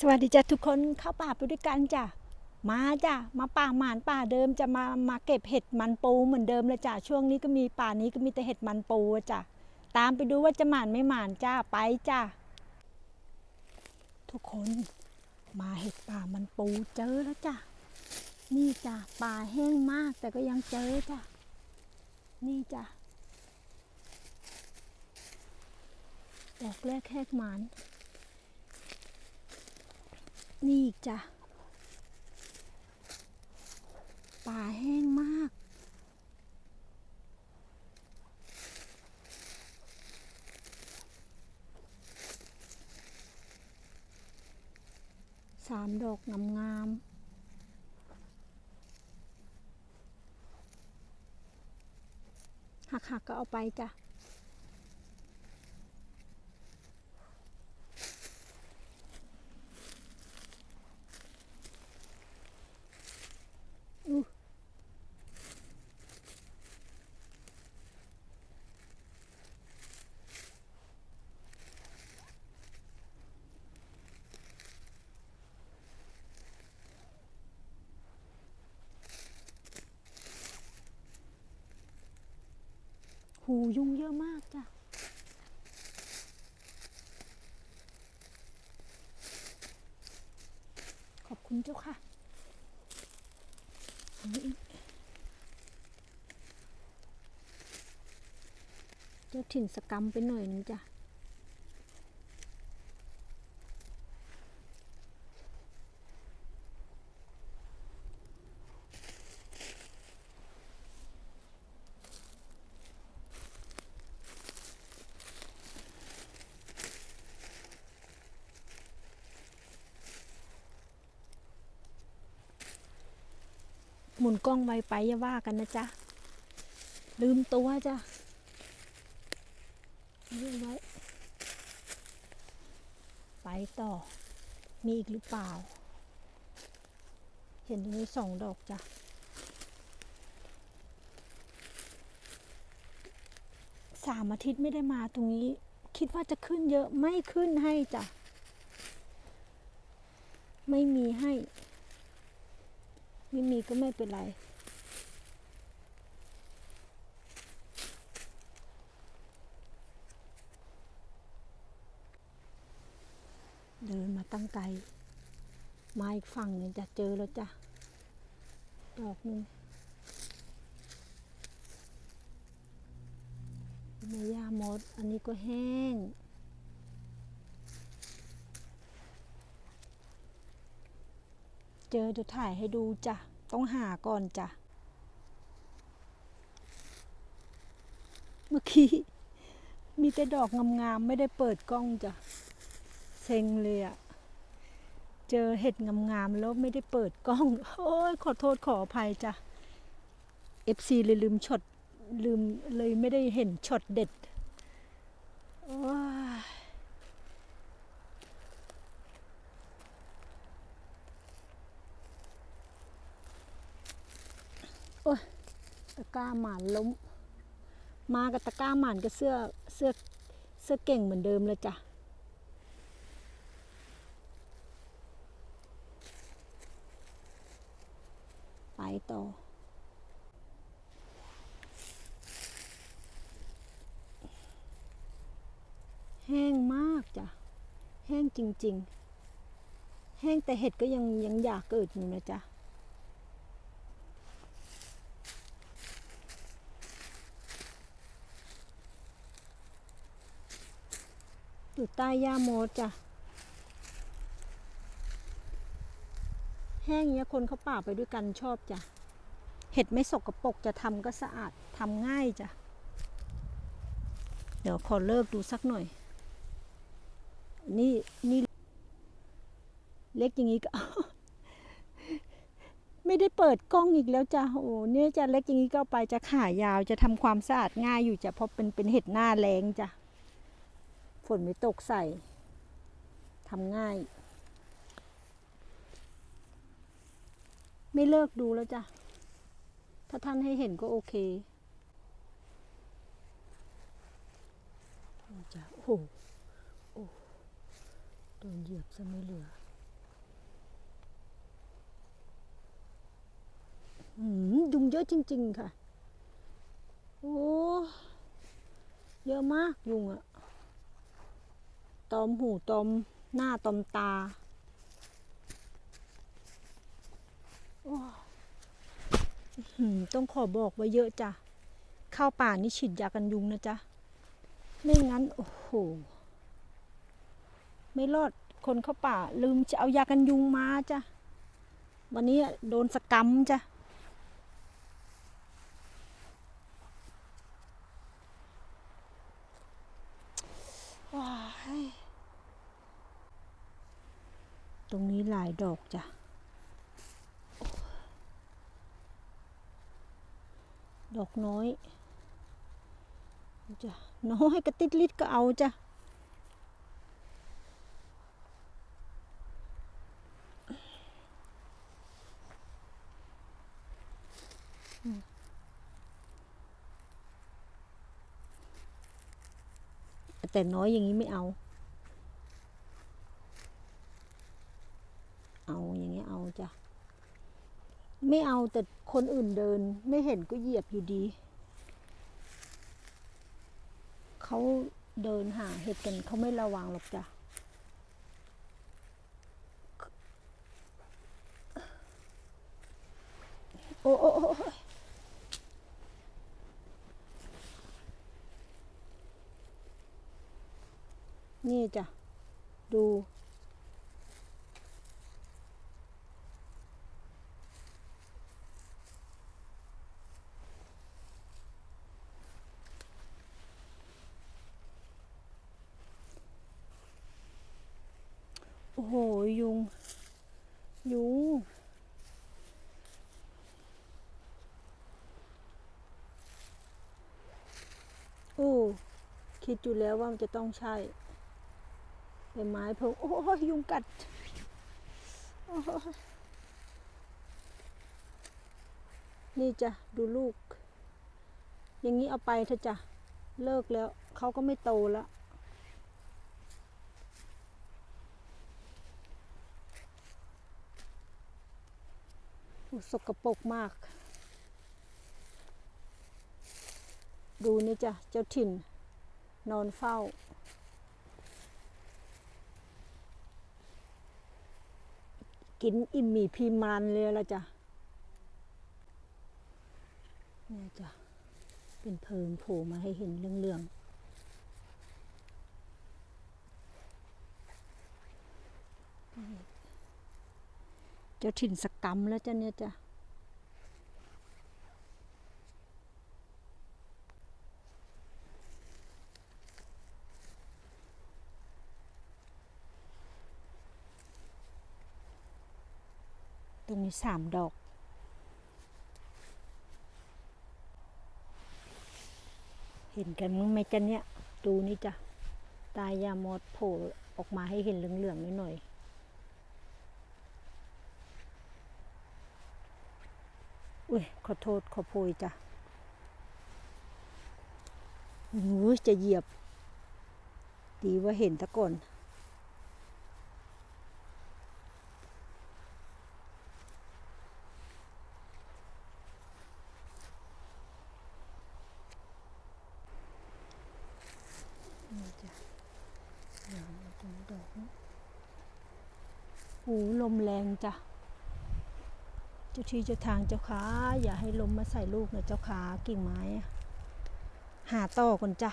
สวัสดีจ้ะทุกคนเข้าป่าไปด้วยกันจ้ะมาจ้ะมาป่าหมานป่าเดิมจะมามาเก็บเห็ดมันปูเหมือนเดิมเลยจ้ะช่วงนี้ก็มีป่านี้ก็มีแต่เห็ดมันปูจ้ะตามไปดูว่าจะหมานไม่หมานจ้าไปจ้ะทุกคนมาเห็ดป่ามันปูเจอแล้วจ้ะนี่จ้ะป่าแห้งมากแต่ก็ยังเจอจ้ะนี่จ้ะดอกแรกแหกหมาน นี่อีกจ้ะ ป่าแห้งมาก สามดอกงามๆหักๆกก็เอาไปจ้ะ อู้ หูยุงเยอะมากจ้ะขอบคุณเจ้าค่ะเจ้าถิ่นสกรรมไปหน่อยหนึงจ้ะ มุนกล้องไวไปอย่าว่ากันนะจ๊ะ ลืมตัวจ้ะลืมไว้ ไปต่อ มีอีกหรือเปล่า เห็นตรงนี้สองดอกจ้ะสามอาทิตย์ไม่ได้มาตรงนี้ คิดว่าจะขึ้นเยอะไม่ขึ้นให้จ้ะ ไม่มีให้ ไม่มีก็ไม่เป็นไร เดินมาตั้งไกลมาอีกฝั่งหนึ่งจะเจอแล้วจ้ะ ดอกหนึ่งเมย่ามด อันนี้ก็แห้ง เจอเดี๋ยวถ่ายให้ดูจ้ะ ต้องหาก่อนจ้ะ เมื่อกี้ มีแต่ดอกงามๆ ไม่ได้เปิดกล้องจ้ะ เซ็งเลยอะเจอเห็ดงามๆ แล้วไม่ได้เปิดกล้อง โอ้ยขอโทษขออภัยจ้ะ FC เลยลืมช็อตลืมเลยไม่ได้เห็นช็อตเด็ดโอ้ย โอ้ย ตะกร้าหมานล้ม มากับตะกร้าหมานกับเสื้อเสื้อเสื้อเก่งเหมือนเดิมเลยจ้ะไปต่อ แห้งมากจ้ะ แห้งจริง ๆ แห้งแต่เห็ดก็ยังยังอยากเกิดอยู่นะจ๊ะ อยู่ใต้หญ้าโมดจ้ะ แห้งเนี้ยคนเขาป่าไปด้วยกันชอบจ้ะ เห็ดไม่สกรปรกจะทำก็สะอาดทำง่ายจ้ะ เดี๋ยวขอเลิกดูสักหน่อย นี่นี่เล็กอย่างนี้ก็ไม่ได้เปิดกล้องอีกแล้วจ้ะโอ้เนี่ยจะเล็กอย่างนี้ก็ไปจะขายาวจะทำความสะอาดง่ายอยู่จ้ะเพราะเป็นเป็นเห็ดหน้าแรงจ้ะ ฝนไม่ตกใส่ทำง่าย ไม่เลิกดูแล้วจ้ะ ถ้าท่านให้เห็นก็โอเคจ้ะโอ้โหโอ้ดนเหยียบซะไม่เหลือหืมยุงเยอะจริง ๆ ค่ะ โอ้ เยอะมากยุงอะ่ะ ตอมหูตอมหน้าตอมตาโอ้อื้อหือต้องขอบอกว่าเยอะจ้ะเข้าป่านี่ฉีดยากันยุงนะจ๊ะ ไม่งั้น โอ้โห ไม่รอดคนเข้าป่า ลืมจะเอายากันยุงมาจ้ะ วันนี้โดนสกรรมจ้ะ ว้ายตรงนี้หลาย ดอกจ้ะดอกน้อยจ้ะน้อยกระติดลิดก็เอาจ้ะแต่น้อยอย่างนี้ไม่เอาเอาอย่างนี้เอา จ้ะ ไม่เอาแต่คนอื่นเดิน ไม่เห็นก็เหยียบอยู่ดี เขาเดินหาเห็ดกันเขาไม่ระวังหรอกจ้ะโอ้โอ้โอนี่จ้ะ ดู โอ้โห ยุง ยุง โอ้ คิดอยู่แล้วว่ามันจะต้องใช่ใบไม้เพงโอ้ยยุงกัด นี่จ้ะ ดูลูก อย่างนี้เอาไปเถอะจ้ะ เลิกแล้ว เขาก็ไม่โตแล้ว สกปรกมาก ดูนี่จ้ะ เจ้าถิ่น นอนเฝ้า กินอิ่มมีพีมันเลยละจ้ะเนี่ยจ้ะ เป็นเพิงโผล่มาให้เห็นเรื่องๆ จ้าถิ่นสกรรมแล้วจ้ะเนี่ยจ้ะตรงนี้สามดอก เห็นกันมั้งไหมจ๊ะเนี่ย ดูนี่จ้ะ ตายยามอดโผล่ออกมาให้เห็นเหลืองๆหน่อยๆอุ้ย ขอโทษขอโพยจ้ะหูจะเหยียบ ดีว่าเห็นตะก่อนโอ้โอ้ลมแรงจ้ะ จ้าที่เจ้าทางเจ้าขาอย่าให้ลมมาใส่ลูกนะเจ้าขากิ่งไม้ หาต่อก่อนจ้ะ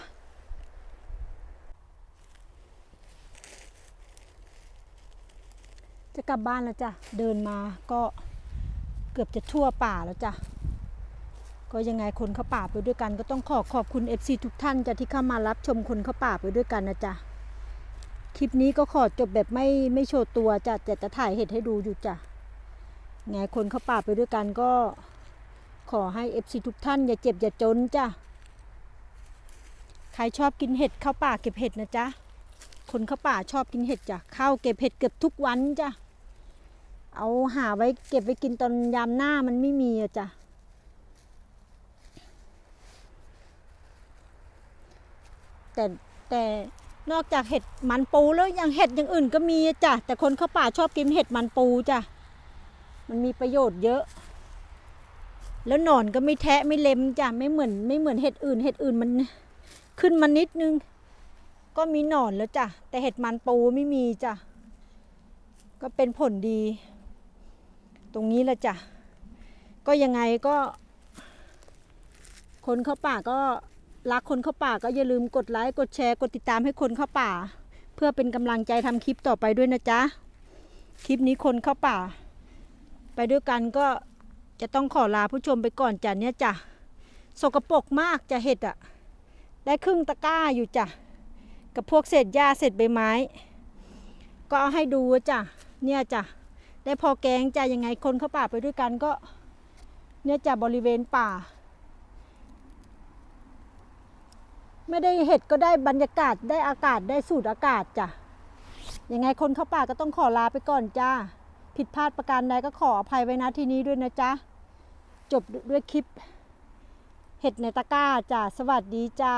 จะกลับบ้านแล้วจ้ะ เดินมาก็เกือบจะทั่วป่าแล้วจ้ะ ก็ยังไงคนเข้าป่าไปด้วยกัน ก็ต้องขอขอบคุณ FC ทุกท่านจ้ะที่เข้ามารับชมคนเข้าป่าไปด้วยกันนะจ๊ะคลิปนี้ก็ขอจบแบบไม่ไม่โชว์ตัวจ้ะแต่จะถ่ายเห็ดให้ดูอยู่จ้ะ ไงคนเข้าป่าไปด้วยกันก็ขอให้ FC ทุกท่าน อย่าเจ็บอย่าจนจ้ะ ใครชอบกินเห็ดเข้าป่าเก็บเห็ดนะจ๊ะ คนเข้าป่าชอบกินเห็ดจ้ะเข้าเก็บเห็ดเกือบทุกวันจ้ะ เอาหาไว้เก็บไว้กินตอนยามหน้ามันไม่มีอะจ้ะแต่แต่นอกจากเห็ดมันปูแล้วยังเห็ดอย่างอื่นก็มีจ้ะแต่คนเข้าป่าชอบกินเห็ดมันปูจ้ะ มันมีประโยชน์เยอะ แล้วหนอนก็ไม่แทะไม่เล็มจ้ะไม่เหมือน ไม่เหมือนเห็ดอื่น เห็ดอื่นมันขึ้นมานิดนึง ก็มีหนอนแล้วจ้ะแต่เห็ดมันปูไม่มีจ้ะก็เป็นผลดี ตรงนี้ละจ้ะก็ยังไงก็ คนเข้าป่าก็รักคนเข้าป่าก็อย่าลืมกดไลค์กดแชร์กดติดตามให้คนเข้าป่า เพื่อเป็นกำลังใจทำคลิปต่อไปด้วยนะจ๊ะ คลิปนี้คนเข้าป่า ไปด้วยกันก็จะต้องขอลาผู้ชมไปก่อนจ้ะเนี่ยจ้ะสกปรกมากจะเห็ดอะได้ครึ่งตะกร้าอยู่จ้ะกับพวกเศษหญ้าเศษใบไม้ ก็เอาให้ดูจ้ะเนี่ยจ้ะได้พอแกงจ้ะยังไงคนเข้าป่าไปด้วยกันก็ เนี่ยจ้ะบริเวณป่า ไม่ได้เห็ดก็ได้บรรยากาศได้อากาศได้สูดอากาศจ้ะยังไงคนเข้าป่าก็ต้องขอลาไปก่อนจ้า ผิดพลาดประการใดก็ขออภัยไว้นะที่นี้ด้วยนะจ๊ะ จบด้วยคลิป เห็ดในตะกร้าจ้าสวัสดีจ้า